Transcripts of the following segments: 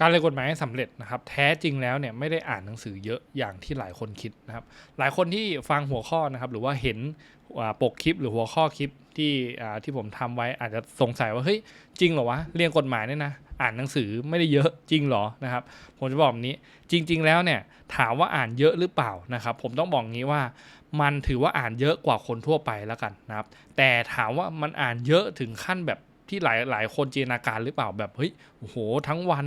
การเรียนกฎหมายให้สำเร็จนะครับ แท้จริงแล้วเนี่ยไม่ได้อ่านหนังสือเยอะอย่างที่หลายคนคิดนะครับ หลายคนที่ฟังหัวข้อนะครับ หรือว่าเห็นปกคลิปหรือหัวข้อคลิปที่ที่ผมทำไว้อาจจะสงสัยว่าเฮ้ยจริงเหรอวะเรียนกฎหมายเนี่ยนะอ่านหนังสือไม่ได้เยอะจริงเหรอนะครับ ผมจะบอกแบบนี้จริง ๆ แล้วเนี่ยถามว่าอ่านเยอะหรือเปล่านะครับ ผมต้องบอกงี้ว่ามันถือว่าอ่านเยอะกว่าคนทั่วไปแล้วกันนะครับ แต่ถามว่ามันอ่านเยอะถึงขั้นแบบที่หลายหลายคนจินตนาการหรือเปล่าแบบเฮ้ย อ้โหทั้งวัน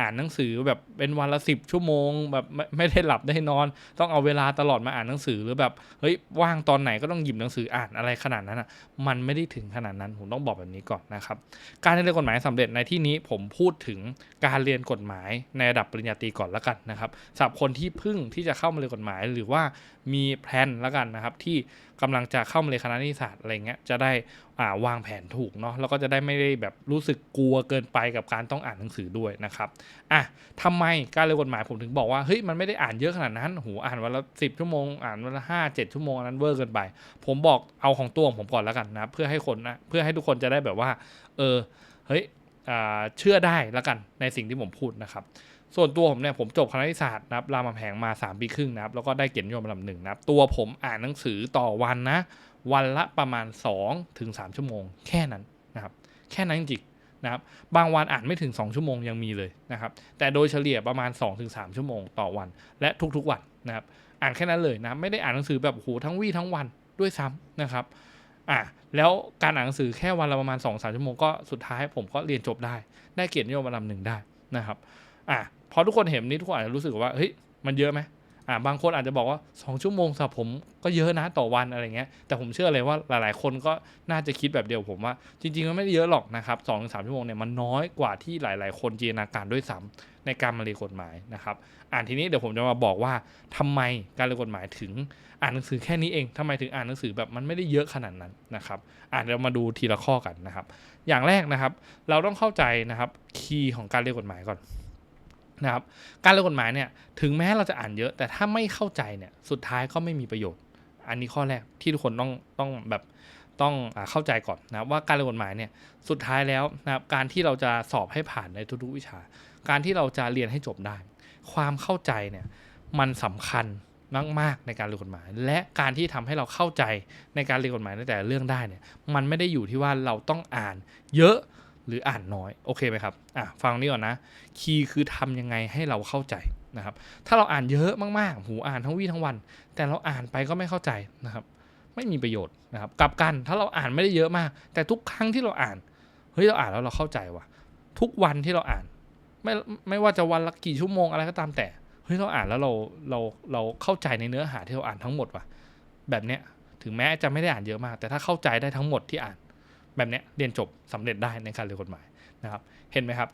อ่านหนังสือแบบเป็นวันละสิบชั่วโมง แบบไม่ไม่ได้หลับได้นอน ต้องเอาเวลาตลอดมาอ่านหนังสือหรือแบบเฮ้ยว่างตอนไหนก็ต้องหยิบหนังสืออ่านอะไรขนาดนั้นอะมันไม่ได้ถึงขนาดนั้นผมต้องบอกแบบนี้ก่อนนะครับ การเรียนกฎหมายสำเร็จในที่นี้ผมพูดถึงการเรียนกฎหมายในระดับปริญญาตรีก่อนล้วกันนะครับสำหรับคนที่พึ่งที่จะเข้ามาเรียนกฎหมายหรือว่ามีแพลนล้วกันนะครับที่กำลังจะเข้ามาเรียนคณะนิติศาสตร์อะไรเงี้ยจะได้อ่าวางแผนถูกเนาะแล้วก็จะได้ไม่ได้แบบรู้สึกกลัวเกินไปกับการต้องอ่านหนังสือด้วยนะครับอะทำไมการเรียนกฎหมายผมถึงบอกว่าเฮ้ยมันไม่ได้อ่านเยอะขนาดนั้นโหอ่านวันละสิบชั่วโมงอ่านวันละห้าเจ็ดชั่วโมงอันนั้นเวอร์เกินไป ผมบอกเอาของตัวของผมก่อนแล้วกันนะเพื่อให้คนนะเพื่อให้ทุกคนจะได้แบบว่า เออเฮ้ยเชื่อได้แล้วกันในสิ่งที่ผมพูดนะครับส่วนตัวผมเนี่ยผมจบคณะนิตศาสตร์นะครับรามคำแหงมา 3 ปีครึ่งนะครับแล้วก็ได้เกียรตินิยมระดับหนึ่งนะครับตัวผมอ่านหนังสือต่อวันนะ วันละประมาณ2ถึง3ชั่วโมง แค่นั้นนะครับแค่นั้นจริง นะครับบางวันอ่านไม่ถึง 2 ชั่วโมงยังมีเลยนะครับแต่โดยเฉลี่ยประมาณ 2-3 ชั่วโมงต่อวัน และทุกๆวันนะครับอ่านแค่นั้นเลยนะไม่ได้อ่านหนังสือแบบโหทั้งวี่ทั้งวันด้วยซ้ำนะครับอะแล้วการอ่านหนังสือแค่วันละประมาณ2อสชั่วโมงก็สุดท้ายผมก็เรียนจบได้ ได้เกียรตินิยมระดับหนึ่งได้นะครับอะพอทุกคนเห็นนี้ทุกคนอาจจะรู้สึกว่าเฮ้ยมันเยอะไหม อ่าบางคนอาจจะบอกว่า 2 ชั่วโมงสำหรับผมก็เยอะนะต่อวันอะไรเงี้ยแต่ผมเชื่อเลยว่าหลาย ๆ คนก็น่าจะคิดแบบเดียวผมว่า จริงๆมันไม่ได้เยอะหรอกนะครับสองสามชั่วโมงเนี่ยมันน้อยกว่าที่หลาย ๆ คนจินตนาการด้วยซ้ำในการมาเรียนกฎหมายนะครับอ่านทีนี้เดี๋ยวผมจะมาบอกว่าทำไมการเรียนกฎหมายถึงอ่านหนังสือแค่นี้เองทำไมถึงอ่านหนังสือแบบมันไม่ได้เยอะขนาดนั้นนะครับอ่านเรามาดูทีละข้อกันนะครับ อย่างแรกนะครับ เราต้องเข้าใจนะครับคีย์ของการเรียนกฎหมายก่อน นะครับการเรียนกฎหมายเนี่ยถึงแม้เราจะอ่านเยอะแต่ถ้าไม่เข้าใจเนี่ยสุดท้ายก็ไม่มีประโยชน์ อันนี้ข้อแรกที่ทุกคนต้องต้องแบบต้องอเข้าใจก่อนนะว่าการเรียนกฎหมายเนี่ยสุดท้ายแล้วนะครับการที่เราจะสอบให้ผ่านในทุกๆวิชา การที่เราจะเรียนให้จบได้ ความเข้าใจเนี่ยมันสำคัญมากๆในการเรียนกฎหมาย และการที่ทำให้เราเข้าใจในการเรียนกฎหมายในแต่เรื่องได้เนี่ยมันไม่ได้อยู่ที่ว่าเราต้องอ่านเยอะ หรืออ่านน้อยโอเคไหมครับอะฟังนี้ก่อนนะคีย์คือทำยังไงให้เราเข้าใจนะครับ ถ้าเราอ่านเยอะมากๆหูอ่านทั้งวี่ทั้งวัน แต่เราอ่านไปก็ไม่เข้าใจนะครับ ไม่มีประโยชน์นะครับกลับกันถ้าเราอ่านไม่ได้เยอะมาก แต่ทุกครั้งที่เราอ่านเฮ้ยเราอ่านแล้วเราเข้าใจว่ะทุกวันที่เราอ่าน ไม่ไม่ว่าจะวันละกี่ชั่วโมงอะไรก็ตามแต่เฮ้ยเราอ่านแล้วเราเราเราเข้าใจในเนื้อหาที่เราอ่านทั้งหมดว่ะแบบเนี้ยถึงแม้จะไม่ได้อ่านเยอะมาก แต่ถ้าเข้าใจได้ทั้งหมดที่อ่าน แบบเนี้ยเรียนจบสำเร็จได้ในการเรียนกฎหมายนะครับ เห็นไหมครับ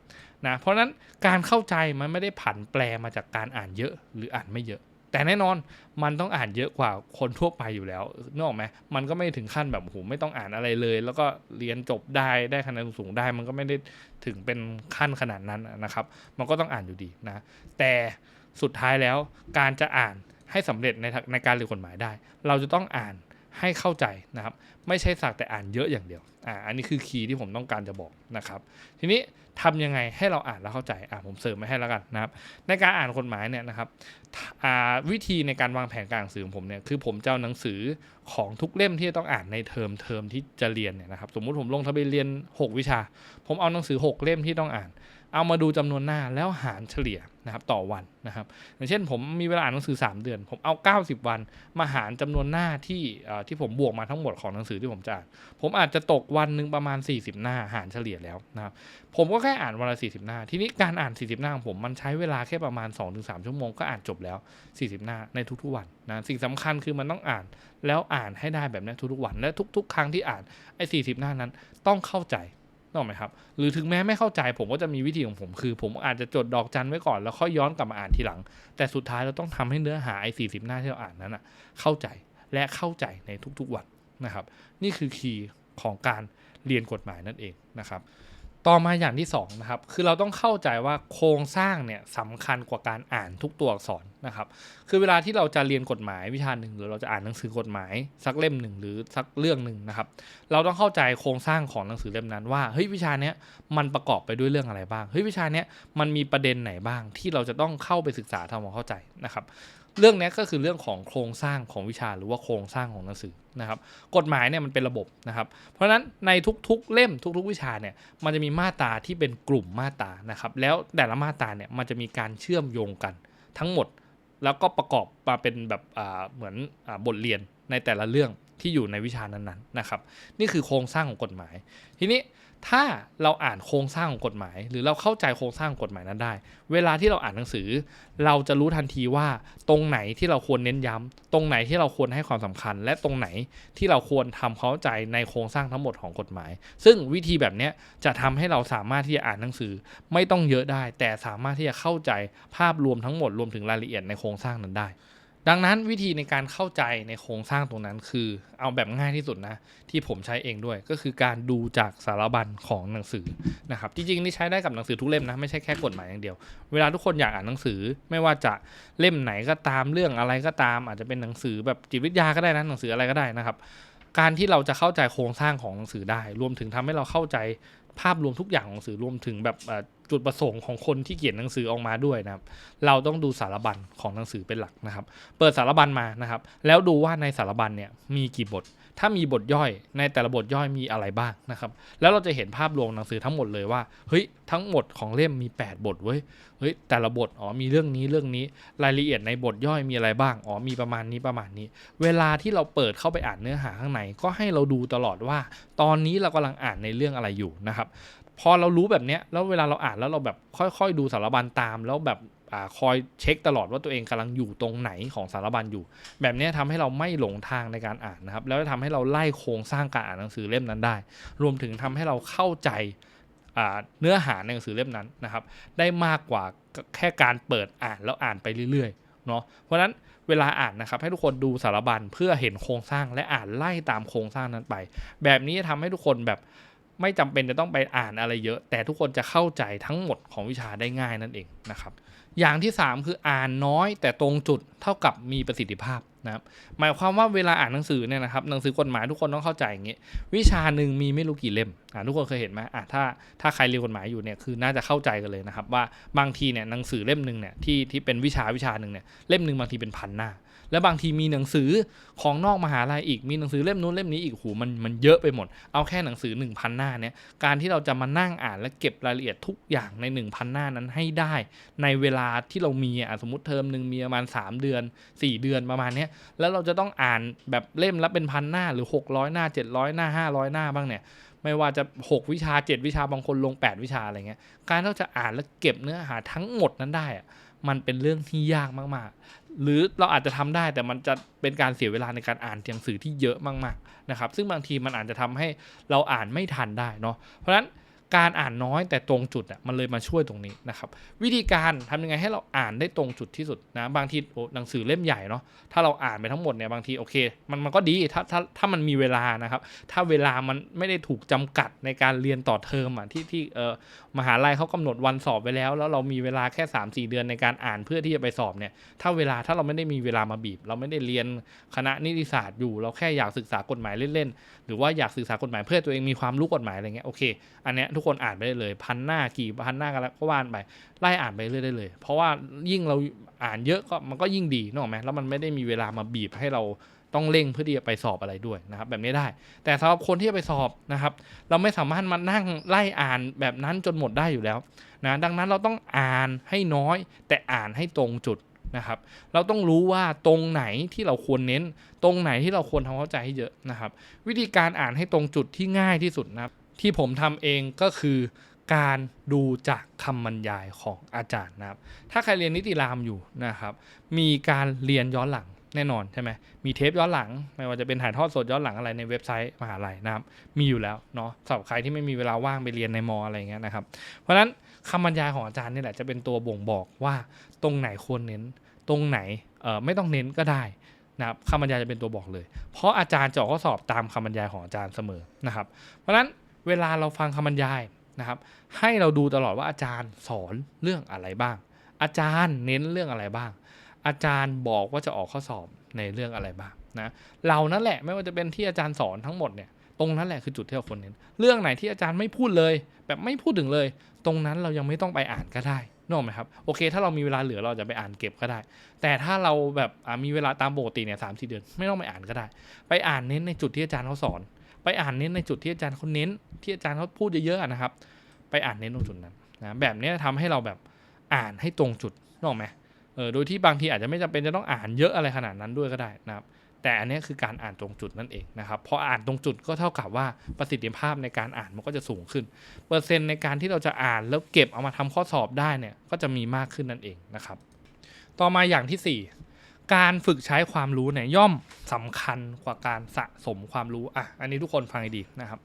นะเพราะฉะนั้นการเข้าใจมันไม่ได้ผันแปรมาจากการอ่านเยอะหรืออ่านไม่เยอะ แต่แน่นอนมันต้องอ่านเยอะกว่าคนทั่วไปอยู่แล้วนึกออกไหมมันก็ไม่ถึงขั้นแบบโหไม่ต้องอ่านอะไรเลย แล้วก็เรียนจบได้ได้คะแนนสูงได้ มันก็ไม่ได้ถึงเป็นขั้นขนาดนั้นนะครับ มันก็ต้องอ่านอยู่ดีนะแต่สุดท้ายแล้วการจะอ่านให้สำเร็จในในการเรียนกฎหมายได้ เราจะต้องอ่าน ให้เข้าใจนะครับ ไม่ใช่สักแต่อ่านเยอะอย่างเดียวอ่าอันนี้คือคีย์ที่ผมต้องการจะบอกนะครับ ทีนี้ทำยังไงให้เราอ่านแล้วเข้าใจอ่าผมเสริมมาให้แล้วกันนะครับ ในการอ่านกฎหมายเนี่ยนะครับอ่าวิธีในการวางแผนการอ่านหนังสือของผมเนี่ยคือผมจะเอาหนังสือของทุกเล่มที่ต้องอ่านในเทอมเทอมที่จะเรียนเนี่ยนะครับ สมมุติผมลงทะเบียนเรียน 6 วิชา ผมเอาหนังสือ 6 เล่มที่ต้องอ่าน เอามาดูจำนวนหน้าแล้วหารเฉลี่ยนะครับต่อวันนะครับอย่างเช่นผมมีเวลาอ่านหนังสือ 3 เดือน ผมเอา 90 วัน มาหารจำนวนหน้าที่ที่ผมบวกมาทั้งหมดของหนังสือที่ผมจะอ่านผมอาจจะตกวันหนึ่งประมาณ 40 หน้าหารเฉลี่ยแล้วนะครับผมก็แค่อ่านวันละ40 หน้า ทีนี้การอ่าน 40 หน้าของผมมันใช้เวลาแค่ประมาณ 2-3 ชั่วโมงก็อ่านจบแล้ว 40 หน้าในทุกๆวันนะสิ่งสำคัญคือมันต้องอ่านแล้วอ่านให้ได้แบบนี้ทุกๆวันและทุก ๆ ครั้งที่อ่านไอ้40 หน้านั้นต้องเข้าใจ นึกอกไหมครับ หรือถึงแม้ไม่เข้าใจผมก็จะมีวิธีของผมคือ ผมอาจจะจดดอกจันไว้ก่อนแล้วค่อยย้อนกลับมาอ่านทีหลัง แต่สุดท้ายเราต้องทำให้เนื้อหาไอ้สี่สิบหน้าที่เราอ่านนั้นอะเข้าใจและเข้าใจในทุกๆวันนะครับ นี่คือคีย์ของการเรียนกฎหมายนั่นเองนะครับ ต่อมาอย่างที่สองนะครับคือเราต้องเข้าใจว่าโครงสร้างเนี่ยสำคัญกว่าการอ่านทุกตัวอักษรนะครับคือเวลาที่เราจะเรียนกฎหมายวิชาหนึ่งหรือเราจะอ่านหนังสือกฎหมาย สักเล่มหนึ่งหรือสักเรื่องหนึ่งนะครับเราต้องเข้าใจโครงสร้างของหนังสือเล่มนั้นว่าเฮ้ยวิชาเนี้ยมันประกอบไปด้วยเรื่องอะไรบ้างเฮ้ยวิชาเนี้ยมันมีประเด็นไหนบ้างที่เราจะต้องเข้าไปศึกษาทำความเข้าใจนะครับ เรื่องนี้ก็คือเรื่องของโครงสร้างของวิชาหรือว่าโครงสร้างของหนังสือนะครับ กฎหมายเนี่ยมันเป็นระบบนะครับ เพราะฉะนั้นในทุกๆเล่มทุก ๆ วิชาเนี่ยมันจะมีมาตราที่เป็นกลุ่มมาตรานะครับ แล้วแต่ละมาตราเนี่ยมันจะมีการเชื่อมโยงกันทั้งหมด แล้วก็ประกอบมาเป็นแบบอ่าเหมือนอบทเรียนในแต่ละเรื่อง ที่อยู่ในวิชานั้นๆนะครับ นี่คือโครงสร้างของกฎหมาย ทีนี้ถ้าเราอ่านโครงสร้างของกฎหมาย หรือเราเข้าใจโครงสร้างของกฎหมายนั้นได้ เวลาที่เราอ่านหนังสือ เราจะรู้ทันทีว่าตรงไหนที่เราควรเน้นย้ำตรงไหนที่เราควรให้ความสำคัญ และตรงไหนที่เราควรทำควาเข้าใจในโครงสร้างทั้งหมดของกฎหมาย ซึ่งวิธีแบบนี้จะทำให้เราสามารถที่จะอ่านหนังสือ ไม่ต้องเยอะได้ แต่สามารถที่จะเข้าใจภาพรวมทั้งหมดรวมถึงรายละเอียดในโครงสร้างนั้นได้ ดังนั้นวิธีในการเข้าใจในโครงสร้างตรงนั้นคือ เอาแบบง่ายที่สุดนะที่ผมใช้เองด้วย ก็คือการดูจากสารบัญของหนังสือนะครับจริงๆนี่ใช้ได้กับหนังสือทุกเล่มนะไม่ใช่แค่กฎหมายอย่างเดียว เวลาทุกคนอยากอ่านหนังสือ ไม่ว่าจะเล่มไหนก็ตามเรื่องอะไรก็ตาม อาจจะเป็นหนังสือแบบจิตวิทยาก็ได้นะหนังสืออะไรก็ได้นะครับ การที่เราจะเข้าใจโครงสร้างของหนังสือได้ รวมถึงทำให้เราเข้าใจภาพรวมทุกอย่างของหนังสือรวมถึงแบบ จุดประสงค์ของคนที่เขียนหนังสือออกมาด้วยนะครับ เราต้องดูสารบัญของหนังสือเป็นหลักนะครับ เปิดสารบัญมานะครับ แล้วดูว่าในสารบัญเนี่ยมีกี่บท ถ้ามีบทย่อยในแต่ละบทย่อยมีอะไรบ้างนะครับ แล้วเราจะเห็นภาพรวมหนังสือทั้งหมดเลยว่า เฮ้ย ทั้งหมดของเล่มมี 8 บทเว้ย เฮ้ย แต่ละบท อ๋อ มีเรื่องนี้เรื่องนี้ รายละเอียดในบทย่อยมีอะไรบ้าง อ๋อ มีประมาณนี้ประมาณนี้ เวลาที่เราเปิดเข้าไปอ่านเนื้อหาข้างใน ก็ให้เราดูตลอดว่า ตอนนี้เรากำลังอ่านในเรื่องอะไรอยู่นะครับ พอเรารู้แบบเนี้ยแล้วเวลาเราอ่านแล้วเราแบบค่อยๆ ดูสารบัญตาม แล้วแบบอาคอยเช็คตลอดว่าตัวเองกำลังอยู่ตรงไหนของสารบัญอยู่ แบบเนี้ยทำให้เราไม่หลงทางในการอ่านนะครับ แล้วจะทำให้เราไล่โครงสร้างการอ่านหนังสือเล่มนั้นได้ รวมถึงทำให้เราเข้าใจเนื้อหาในหนังสือเล่มนั้นนะครับ ได้มากกว่าแค่การเปิดอ่านแล้วอ่านไปเรื่อยๆเนาะเพราะฉะนั้นเวลาอ่านนะครับให้ทุกคนดูสารบัญเพื่อเห็นโครงสร้างและอ่านไล่ตามโครงสร้างนั้นไป แบบนี้จะทำให้ทุกคนแบบ ไม่จำเป็นจะต้องไปอ่านอะไรเยอะ แต่ทุกคนจะเข้าใจทั้งหมดของวิชาได้ง่ายนั่นเองนะครับ อย่างที่ 3 คืออ่านน้อยแต่ตรงจุดเท่ากับมีประสิทธิภาพนะครับหมายความว่าเวลาอ่านหนังสือเนี่ยนะครับหนังสือกฎหมายทุกคนต้องเข้าใจอย่างนี้วิชาหนึ่งมีไม่รู้กี่เล่มอ่าทุกคนเคยเห็นไหมอ่าถ้าถ้าใครเรียนกฎหมายอยู่เนี่ยคือน่าจะเข้าใจกันเลยนะครับว่าบางทีเนี่ยหนังสือเล่มหนึ่งเนี่ยที่ที่เป็นวิชาวิชาหนึ่งเนี่ยเล่มหนึ่งบางทีเป็นพันหน้า แล้วบางทีมีหนังสือของนอกมหาลัยอีกมีหนังสือเล่มนู้นเล่มนี้อีกหูมันมันเยอะไปหมด เอาแค่หนังสือ 1,000 หน้าเนี่ยการที่เราจะมานั่งอ่านและเก็บรายละเอียดทุกอย่างใน 1,000 หน้านั้นให้ได้ ในเวลาที่เรามีอะสมมติเทอมหนึ่งมีประมาณ 3 เดือน 4 เดือนประมาณนี้แล้วเราจะต้องอ่านแบบเล่มละเป็นพันหน้าหรือ 600 หน้า 700 หน้า 500 หน้าบ้างเนี่ยไม่ว่าจะ 6 วิชา 7 วิชาบางคนลง 8 วิชาอะไรเงี้ยการที่เราจะอ่านและเก็บเนื้อหาทั้งหมดนั้นได้อะมันเป็นเรื่องที่ยากมาก ๆ หรือเราอาจจะทำได้แต่มันจะเป็นการเสียเวลาในการอ่านหนังสือที่เยอะมากๆนะครับ ซึ่งบางทีมันอาจจะทำให้เราอ่านไม่ทันได้เนาะเพราะฉะนั้น การอ่านน้อยแต่ตรงจุดอะมันเลยมาช่วยตรงนี้นะครับ วิธีการทำยังไงให้เราอ่านได้ตรงจุดที่สุดนะบางทีโอ้หนังสือเล่มใหญ่เนาะถ้าเราอ่านไปทั้งหมดเนี่ยบางทีโอเค มันมันก็ดีถ้าถ้าถ้ามันมีเวลานะครับ ถ้าเวลามันไม่ได้ถูกจำกัดในการเรียนต่อเทอมอะที่ที่เออมหาลัยเขากำหนดวันสอบไว้แล้ว แล้วเรามีเวลาแค่ 3 4 เดือนในการอ่านเพื่อที่จะไปสอบเนี่ยถ้าเวลาถ้าเราไม่ได้มีเวลามาบีบ เราไม่ได้เรียนคณะนิติศาสตร์อยู่ เราแค่อยากศึกษากฎหมายเล่นๆหรือว่าอยากศึกษากฎหมายเพื่อตัวเองมีความรู้กฎหมายอะไรเงี้ยโอเคอันเนี้ยทุกคนอ่านไปได้เลย พันหน้ากี่พันหน้ากันแล้วก็ว่านไปไล่อ่านไปเรื่อยได้เลย เพราะว่ายิ่งเราอ่านเยอะก็มันก็ยิ่งดีนึกออกไหมแล้วมันไม่ได้มีเวลามาบีบให้เราต้องเร่งเพื่อที่จะไปสอบอะไรด้วยนะครับ แบบนี้ได้ แต่สำหรับคนที่จะไปสอบนะครับ เราไม่สามารถมานั่งไล่อ่านแบบนั้นจนหมดได้อยู่แล้วนะดังนั้นเราต้องอ่านให้น้อย แต่อ่านให้ตรงจุดนะครับ เราต้องรู้ว่าตรงไหนที่เราควรเน้น ตรงไหนที่เราควรทำเข้าใจให้เยอะนะครับ วิธีการอ่านให้ตรงจุดที่ง่ายที่สุดนะครับ ที่ผมทำเองก็คือการดูจากคำบรรยายของอาจารย์นะครับ ถ้าใครเรียนนิติรามอยู่นะครับ มีการเรียนย้อนหลังแน่นอนใช่ไหมมีเทปย้อนหลัง ไม่ว่าจะเป็นถ่ายทอดสดย้อนหลังอะไรในเว็บไซต์มหาลัยนะครับ มีอยู่แล้วเนาะสำหรับใครที่ไม่มีเวลาว่างไปเรียนในมออะไรอย่างเงี้ยนะครับ เพราะฉะนั้นคำบรรยายของอาจารย์นี่แหละจะเป็นตัวบ่งบอกว่าตรงไหนควรเน้น ตรงไหนเอ่อไม่ต้องเน้นก็ได้นะครับคำบรรยายจะเป็นตัวบอกเลย เพราะอาจารย์จะออกข้อสอบตามคำบรรยายของอาจารย์เสมอนะครับ เพราะฉะนั้น เวลาเราฟังคำบรรยายนะครับ ให้เราดูตลอดว่าอาจารย์สอนเรื่องอะไรบ้าง อาจารย์เน้นเรื่องอะไรบ้าง อาจารย์บอกว่าจะออกข้อสอบในเรื่องอะไรบ้างนะเรานั่นแหละไม่ว่าจะเป็นที่อาจารย์สอนทั้งหมดเนี่ยตรงนั้นแหละคือจุดที่เราควรเน้นเรื่องไหนที่อาจารย์ไม่พูดเลย แบบไม่พูดถึงเลย ตรงนั้นเรายังไม่ต้องไปอ่านก็ได้นกออกไหมครับโอเค ถ้าเรามีเวลาเหลือเราจะไปอ่านเก็บก็ได้ แต่ถ้าเราแบบมีเวลาตามปกติเนี่ยสามสี่เดือน ไม่ต้องไปอ่านก็ได้ ไปอ่านเน้นในจุดที่อาจารย์เขาสอน ไปอ่านเน้นในจุดที่อาจารย์เขาเน้น ที่อาจารย์เขาพูดเยอะๆนะครับ ไปอ่านเน้นตรงจุดนั้นนะแบบนี้ยทำให้เราแบบอ่านให้ตรงจุดนกออกไหมเออโดยที่บางทีอาจจะไม่จำเป็นจะต้องอ่านเยอะอะไรขนาดนั้นด้วยก็ได้นะครับแต่อันนี้คือการอ่านตรงจุดนั่นเองนะครับพออ่านตรงจุดก็เท่ากับว่าประสิทธิภาพในการอ่านมันก็จะสูงขึ้น เปอร์เซ็นต์ในการที่เราจะอ่านแล้วเก็บเอามาทำข้อสอบได้เนี่ยก็จะมีมากขึ้นนั่นเองนะครับ ต่อมาอย่างที่ 4 การฝึกใช้ความรู้เนี่ยย่อมสำคัญกว่าการสะสมความรู้อะอันนี้ทุกคนฟังให้ดีนะครับ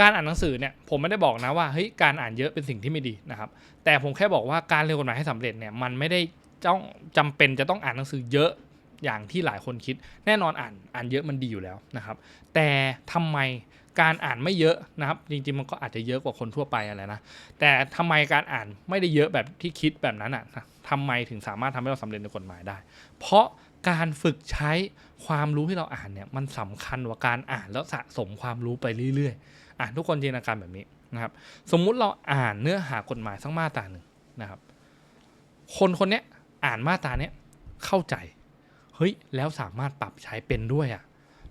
การอ่านหนังสือเนี่ยผมไม่ได้บอกนะว่าเฮ้ยการอ่านเยอะเป็นสิ่งที่ไม่ดีนะครับ แต่ผมแค่บอกว่าการเรียนกฎหมายให้สำเร็จเนี่ยมันไม่ได้จ้องจำเป็นจะต้องอ่านหนังสือเยอะอย่างที่หลายคนคิด แน่นอนอ่านอ่านเยอะมันดีอยู่แล้วนะครับ แต่ทำไม การอ่านไม่เยอะนะครับ จริงๆมันก็อาจจะเยอะกว่าคนทั่วไปอะไรนะ แต่ทำไมการอ่านไม่ได้เยอะแบบที่คิดแบบนั้นอะทำไมถึงสามารถทำให้เราสำเร็จในกฎหมายได้ เพราะการฝึกใช้ความรู้ที่เราอ่านเนี่ยมันสำคัญกว่าการอ่านแล้วสะสมความรู้ไปเรื่อยๆอ่านทุกคนจินตนาการแบบนี้นะครับ สมมุติเราอ่านเนื้อหากฎหมายสักมาตราหนึ่งนะครับ คนคนนี้อ่านมาตราเนี้ยเข้าใจ เฮ้ยแล้วสามารถปรับใช้เป็นด้วยอะ่ะ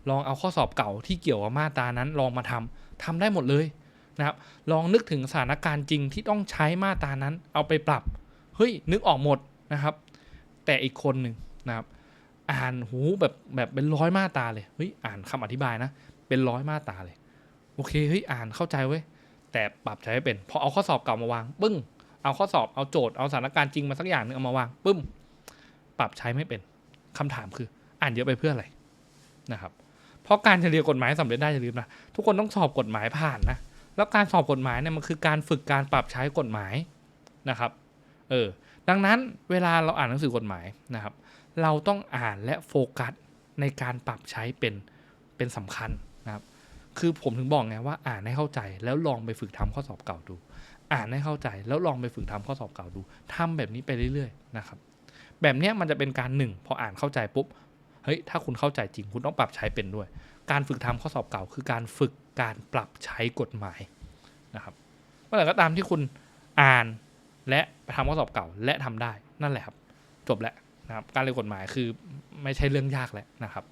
ลองเอาข้อสอบเก่าที่เกี่ยวกับมาตรานั้นลองมาทำทำได้หมดเลยนะครับ ลองนึกถึงสถานการณ์จริงที่ต้องใช้มาตรานั้น เอาไปปรับ เฮ้ย นึกออกหมดนะครับ แต่อีกคนหนึ่งนะครับ อ่านหูแบบแบบเป็นร้อยมาตราเลย เฮ้ย อ่านคำอธิบายนะ เป็นร้อยมาตราเลย โอเค เฮ้ย อ่านเข้าใจเว้ย แต่ปรับใช้ไม่เป็น พอเอาข้อสอบเก่ามาวาง ปึ้ง เอาข้อสอบ เอาโจทย์ เอาสถานการณ์จริงมาสักอย่างหนึงเอามาวาง ปึ้ม ปรับใช้ไม่เป็นคำถามคือ อ่านเยอะไปเพื่ออะไรนะครับ ราะการจะเรียนกฎหมายให้สำเร็จได้อย่าลืมนะทุกคนต้องสอบกฎหมายผ่านนะแล้วการสอบกฎหมายเนี่ยมันคือการฝึกการปรับใช้กฎหมายนะครับเออดังนั้นเวลาเราอ่านหนังสือกฎหมายนะครับ เราต้องอ่านและโฟกัสในการปรับใช้เป็นเป็นสำคัญนะครับ คือผมถึงบอกไงว่าอ่านให้เข้าใจแล้วลองไปฝึกทำข้อสอบเก่าดู อ่านให้เข้าใจแล้วลองไปฝึกทำข้อสอบเก่าดูทำแบบนี้ไปเรื่อยๆนะครับ แบบนี้มันจะเป็นการหนึ่งพออ่านเข้าใจปุ๊บ เฮ้ยถ้าคุณเข้าใจจริงคุณต้องปรับใช้เป็นด้วย การฝึกทำข้อสอบเก่า คือการฝึกการปรับใช้กฎหมายนะครับเมื่อไหร่ก็ตามที่คุณอ่านและไปทำข้อสอบเก่าและทำได้นั่นแหละครับ จบแล้วนะครับการเรียนกฎหมายคือไม่ใช่เรื่องยากแล้วนะครับ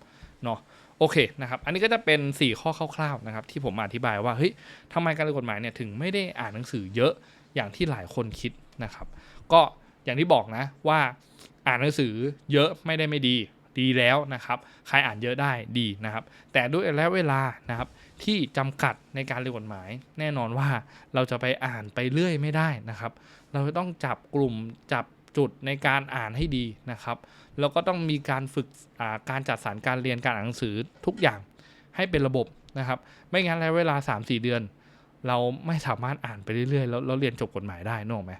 เนาะโอเคนะครับอันนี้ก็จะเป็น 4 ข้อคร่าวๆนะครับที่ผมอธิบายว่าเฮ้ยทำไมการเรียนกฎหมายเนี่ยถึงไม่ได้อ่านหนังสือเยอะอย่างที่หลายคนคิดนะครับ ก็อย่างที่บอกนะว่าอ่านหนังสือเยอะไม่ได้ไม่ดี ดีแล้วนะครับ ใครอ่านเยอะได้ดีนะครับ แต่ด้วยระยะเวลานะครับที่จำกัดในการเรียนกฎหมาย แน่นอนว่าเราจะไปอ่านไปเรื่อยไม่ได้นะครับ เราจะต้องจับกลุ่มจับจุดในการอ่านให้ดีนะครับ แล้วก็ต้องมีการฝึกการจัดสรรการเรียนการอ่านหนังสือทุกอย่างให้เป็นระบบนะครับ ไม่งั้นแล้วเวลา 3-4 เดือน เราไม่สามารถอ่านไปเรื่อยๆ แล้วแล้วเรียนจบกฎหมายได้นอกไหม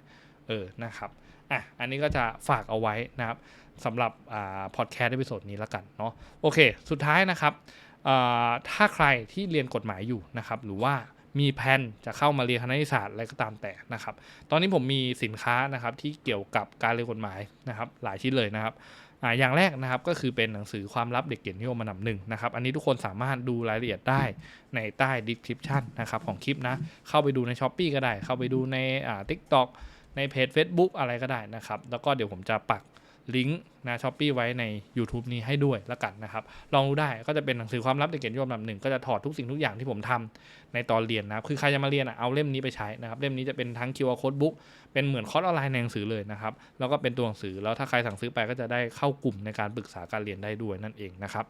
เออนะครับอะอันนี้ก็จะฝากเอาไว้นะครับสำหรับอ่าพอดแคสต์ในพิโซดนี้แล้วกันเนาะโอเค สุดท้ายนะครับถ้าใครที่เรียนกฎหมายอยู่นะครับ หรือว่ามีแผนจะเข้ามาเรียนคณะนิติศาสตร์อะไรก็ตามแต่นะครับ ตอนนี้ผมมีสินค้านะครับที่เกี่ยวกับการเรียนกฎหมายนะครับ หลายชิ้นเลยนะครับออย่างแรกนะครับก็คือเป็นหนังสือความลับเด็กเกียรตินิยมอันดับหนึ่งนะครับ อันนี้ทุกคนสามารถดูรายละเอียดได้ในใต้ description นะครับของคลิปนะ เข้าไปดูใน s h อ p e e ก็ได้ เข้าไปดูในอ่า TikTok ในเพจ Facebook อะไรก็ได้นะครับ แล้วก็เดี๋ยวผมจะปักลิงก์นะช้อปปีไว้ใน YouTube นี้ให้ด้วยล้วกันนะครับ ลองดูได้ก็จะเป็นหนังสือความลับเด็กเกียรตินิยมอันดับหนึ่งก็จะถอดทุกสิ่งทุกอย่างที่ผมทำในตอนเรียนนะครับ คือใครจะมาเรียนอะเอาเล่มนี้ไปใช้นะครับ เล่มนี้จะเป็นทั้ง QR code book เป็นเหมือนคอร์สออนไลน์ในหนังสือเลยนะครับ แล้วก็เป็นตัวหนังสือ แล้วถ้าใครสั่งซื้อไปก็จะได้เข้ากลุ่มในการปรึกษาการเรียนได้ด้วยนั่นเองนะครับ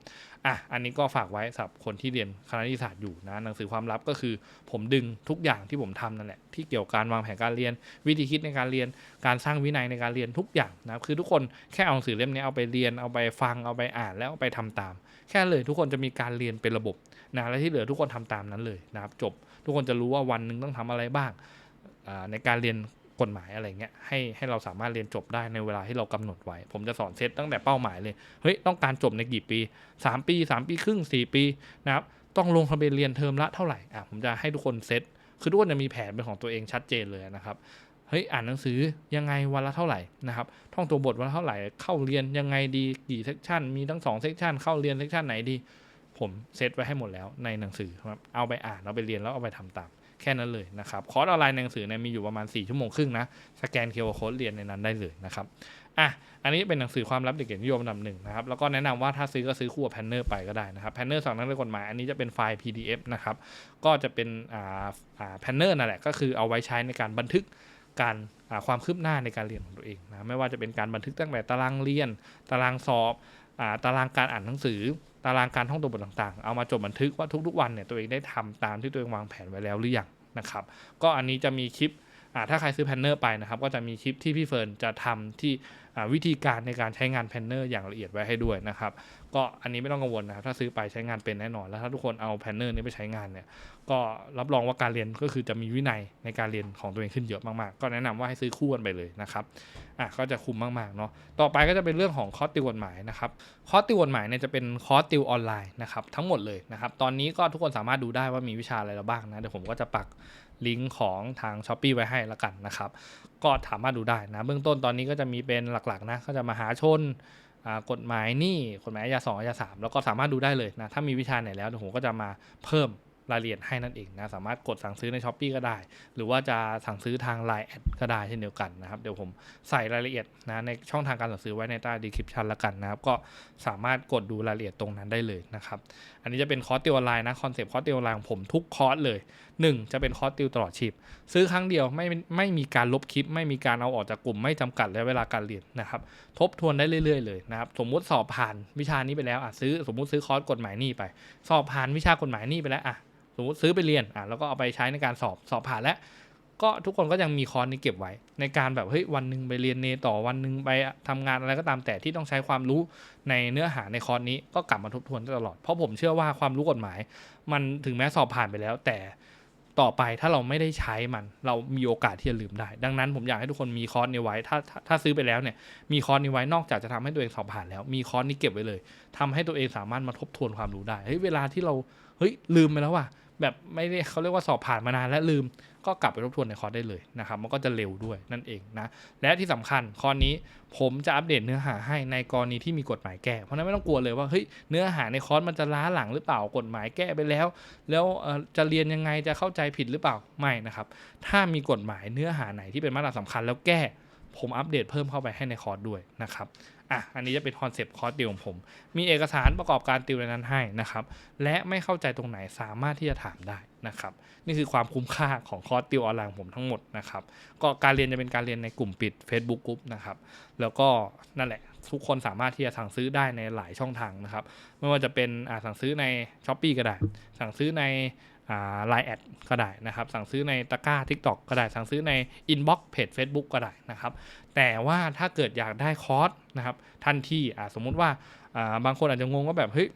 อะ อันนี้ก็ฝากไว้สำหรับคนที่เรียนคณะนิตศาสตร์อยู่นะ หนังสือความลับก็คือ ผมดึงทุกอย่างที่ผมทำนั่นแหละ ที่เกี่ยวกับการวางแผนการเรียน วิธีคิดในการเรียน การสร้างวินัยในการเรียนทุกอย่างนะครับ คือทุกคนแค่เอาหนังสือเล่มนี้เอาไปเรียนเอาไปฟังเอาไปอ่านแล้วไปทำตาม แค่เลยทุกคนจะมีการเรียนเป็นระบบนะและที่เหลือทุกคนทำตามนั้นเลยนะครับจบ ทุกคนจะรู้ว่าวันหนึ่งต้องทำอะไรบ้างในการเรียนกฎหมายอะไรเงี้ยให้ให้เราสามารถเรียนจบได้ในเวลาที่เรากำหนดไว้ ผมจะสอนเซตตั้งแต่เป้าหมายเลยเฮ้ยต้องการจบในกี่ปี 3 ปี 3 ปีครึ่ง 4 ปีนะครับต้องลงทะเบียนเรียนเทอมละเท่าไหร่อะผมจะให้ทุกคนเซตคือทุกคนจะมีแผนเป็นของตัวเองชัดเจนเลยนะครับ เฮ้ยอ่านหนังสือยังไงวันละเท่าไหร่นะครับท่องตัวบทวันละเท่าไหร่เข้าเรียนยังไงดีกี่เซกชันมีทั้งสองเซกชันเข้าเรียนเซกชันไหนดี ผมเซตไว้ให้หมดแล้วในหนังสือครับเอาไปอ่านเอาไปเรียนแล้วเอาไปทำตามแค่นั้นเลยนะครับคอร์สออนไลน์ในหนังสือเนี่ยมีอยู่ประมาณ 4 ชั่วโมงครึ่งนะสแกนเคอร์โค้ดเรียนในนั้นได้เลยนะครับอะอันนี้เป็นหนังสือความลับเด็กเกียรตินิยมอันดับหนึ่งนะครับแล้วก็แนะนำว่าถ้าซื้อก็ซื้อคู่กับแพนเนอร์ไปก็ได้นะครับแพนเนอร์สองนักเรียนกฎหมายอันนี้จะเป็นไฟล์ PDF นะครับก็จะเป็นอ่าอ่าแพนเนอร์นั่นแหละก็คือเอาไว้ใช้ในการบันทึก การความคืบหน้าในการเรียนของตัวเองนะไม่ว่าจะเป็นการบันทึกตั้งแต่ตารางเรียน ตารางสอบอตารางการอ่านหนังสือ ตารางการท่องตัวบทต่างๆ เอามาจดบันทึกว่าทุกๆวันเนี่ยตัวเองได้ทำตามที่ตัวเองวางแผนไว้แล้วหรือยังนะครับก็อันนี้จะมีคลิปถ้าใครซื้อแพนเนอร์ไปนะครับก็จะมีคลิปที่พี่เฟิร์นจะทำที่วิธีการในการใช้งานแพนเนอร์อย่างละเอียดไว้ให้ด้วยนะครับ ก็อันนี้ไม่ต้องกังวลนะครับ ถ้าซื้อไปใช้งานเป็นแน่นอน แล้วถ้าทุกคนเอาแพนเนอร์นี้ไปใช้งานเนี่ย ก็รับรองว่าการเรียนก็คือจะมีวินัยในการเรียนของตัวเองขึ้นเยอะมากๆ ก็แนะนำว่าให้ซื้อคู่กันไปเลยนะครับ อะก็จะคุ้มมากๆเนาะ ต่อไปก็จะเป็นเรื่องของคอร์สติวกฎหมายนะครับ คอร์สติวกฎหมายเนี่ยจะเป็นคอร์สติวออนไลน์นะครับทั้งหมดเลยนะครับ ตอนนี้ก็ทุกคนสามารถดูได้ว่ามีวิชาอะไรบ้างนะ เดี๋ยวผมก็จะปักลิงก์ของทาง s h อ p e e ไว้ให้ละกันนะครับ ก็สามารถดูได้นะ เบื้องต้นตอนนี้ก็จะมีเป็นหลักๆนะ ก็จะมหาชน กฎหมายนี่กฎหมายอาญาสองอาญาสามแล้วก็สามารถดูได้เลยนะถ้ามีวิชาไหนแล้วเดี๋ยวผมก็จะมาเพิ่ม รายละเอียดให้นั่นเองนะสามารถกดสั่งซื้อใน s h อ p e e ก็ได้ หรือว่าจะสั่งซื้อทาง Line แอดก็ได้เช่นเดียวกันนะครับ เดี๋ยวผมใส่รายละเอียดนะในช่องทางการสั่งซื้อไว้ในใต้ description ละกันนะครับ ก็สามารถกดดูรายละเอียดตรงนั้นได้เลยนะครับ อันนี้จะเป็นคอร์สติวออนไลน์นะคอนเซปต์คอร์สติวออนไลน์ของผมทุกคอร์สเลย 1 จะเป็นคอร์สติวตลอดชีพซื้อครั้งเดียวไม่ไม่มีการลบคลิป ไม่มีการเอาออกจากกลุ่มไม่จำกัดระยะเวลาการเรียนนะครับทบทวนได้เรื่อย ๆ เลยนะครับสมมุติสอบผ่านวิชานี้ไปแล้วอะซื้อสมมุติซื้อคอร์สกฎหมายนี้ไป สอบผ่านวิชากฎหมายนี้ไปแล้วอะ สมมติซื้อไปเรียนอะแล้วก็เอาไปใช้ในการสอบสอบผ่านแล้ว ก็ทุกคนก็ยังมีคอร์สนี้เก็บไว้ ในการแบบเฮ้ยวันหนึ่งไปเรียนเนต่อวันหนึ่งไปทำงานอะไรก็ตามแต่ที่ต้องใช้ความรู้ในเนื้อหาในคอร์สนี้ก็กลับมาทบทวนตลอด เพราะผมเชื่อว่าความรู้กฎหมาย มันถึงแม้สอบผ่านไปแล้ว แต่ต่อไปถ้าเราไม่ได้ใช้มัน เรามีโอกาสที่จะลืมได้ ดังนั้นผมอยากให้ทุกคนมีคอร์สนี้ไว้ถ้าถ้าซื้อไปแล้วเนี่ยมีคอร์สนี้ไว้นอกจากจะทำให้ตัวเองสอบผ่านแล้ว มีคอร์สนี้เก็บไว้เลยทำให้ตัวเองสามารถมาทบทวนความรู้ได้เฮ้ยเวลาที่เรา เฮ้ยลืมไปแล้วว่ะแบบไม่ได้เขาเรียกว่าสอบผ่านมานานและลืมก็กลับไปทบทวนในคอร์สได้เลยนะครับ มันก็จะเร็วด้วยนั่นเองนะ และที่สำคัญคอร์สนี้ผมจะอัปเดตเนื้อหาให้ในกรณีที่มีกฎหมายแก้ เพราะนั้นไม่ต้องกลัวเลยว่าเฮ้ยเนื้อหาในคอร์สมันจะล้าหลังหรือเปล่ากฎหมายแก้ไปแล้ว แล้วจะเรียนยังไงจะเข้าใจผิดหรือเปล่าไม่นะครับ ถ้ามีกฎหมายเนื้อหาไหนที่เป็นมาตรฐานสำคัญแล้วแก้ ผมอัปเดตเพิ่มเข้าไปให้ในคอร์สด้วยนะครับอะอันนี้จะเป็นคอนเซปต์คอร์สติวของผม มีเอกสารประกอบการติวในนั้นให้นะครับ และไม่เข้าใจตรงไหนสามารถที่จะถามได้นะครับ นี่คือความคุ้มค่าของคอร์สติวออนไลน์ของผมทั้งหมดนะครับ ก็การเรียนจะเป็นการเรียนในกลุ่มปิด Facebook กลุ่มนะครับ แล้วก็นั่นแหละทุกคนสามารถที่จะสั่งซื้อได้ในหลายช่องทางนะครับ ไม่ว่าจะเป็นอ่าสั่งซื้อใน s h อ p e e ก็ได้ สั่งซื้อใน ไลน์แอดก็ได้นะครับ สั่งซื้อในตะกร้า TikTok ก็ได้ สั่งซื้อใน Inbox เพจ Facebook ก็ได้นะครับ แต่ว่าถ้าเกิดอยากได้คอร์สนะครับทันทีสมมุติว่าบางคนอาจจะงงว่าแบบเฮ้ย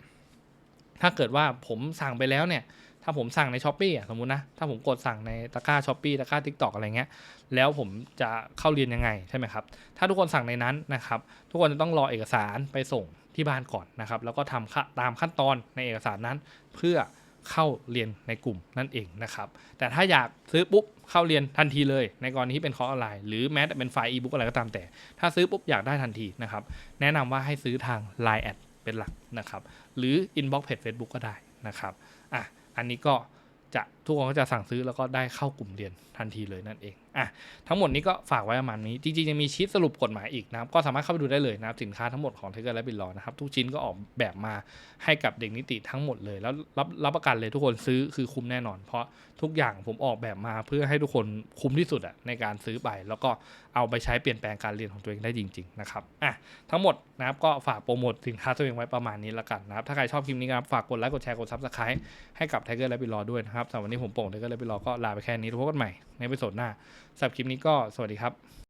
ถ้าเกิดว่าผมสั่งไปแล้วเนี่ย ถ้าผมสั่งในช้อปปี้สมมุตินะ ถ้าผมกดสั่งในตะกร้าช้อปปี้ตะกร้าทิกตอกอะไรเงี้ย แล้วผมจะเข้าเรียนยังไงใช่ไหมครับ ถ้าทุกคนสั่งในนั้นนะครับ ทุกคนจะต้องรอเอกสารไปส่งที่บ้านก่อนนะครับ แล้วก็ทำตามขั้นตอนในเอกสารนั้นเพื่อ เข้าเรียนในกลุ่มนั่นเองนะครับ แต่ถ้าอยากซื้อปุ๊บเข้าเรียนทันทีเลย ในกรณีที่เป็นคอร์สออนไลน์หรือแม้แต่เป็นไฟล์อีบุ๊กอะไรก็ตามแต่ ถ้าซื้อปุ๊บอยากได้ทันทีนะครับ แนะนำว่าให้ซื้อทาง Line แอดเป็นหลักนะครับ หรือ Inbox เพจ Facebook ก็ได้นะครับอะอันนี้ก็จะ ทุกคนก็จะสั่งซื้อแล้วก็ได้เข้ากลุ่มเรียนทันทีเลยนั่นเองอะทั้งหมดนี้ก็ฝากไว้ประมาณนี้ จริงๆยังมีชีตสรุปกฎหมายอีกนะครับ ก็สามารถเข้าไปดูได้เลยนะครับ สินค้าทั้งหมดของเทเกอร์และบิลลอนะครับ ทุกชิ้นก็ออกแบบมาให้กับเด็กนิติทั้งหมดเลย แล้วรับรับประกันเลยทุกคนซื้อคือคุ้มแน่นอน เพราะทุกอย่างผมออกแบบมาเพื่อให้ทุกคนคุ้มที่สุดอะในการซื้อไป แล้วก็เอาไปใช้เปลี่ยนแปลงการเรียนของตัวเองได้จริง ๆ นะครับอะทั้งหมดนะครับก็ฝากโปรโมทสินค้าตัวเองไว้ประมาณนี้ละกันนะครับถ้าใครชอบคลิปนี้ครับฝากกดไลค์กดแชร์กดซับสไครต์ให้กับไทเกอร์และบิลลอด้วยนะครับสำหรับวันนี้ผมโป่งเลยก็เลยไปรอก็ลาไปแค่นี้พบกันใหม่ในวิดีโอหน้าสำหรับคลิปนี้ก็สวัสดีครับ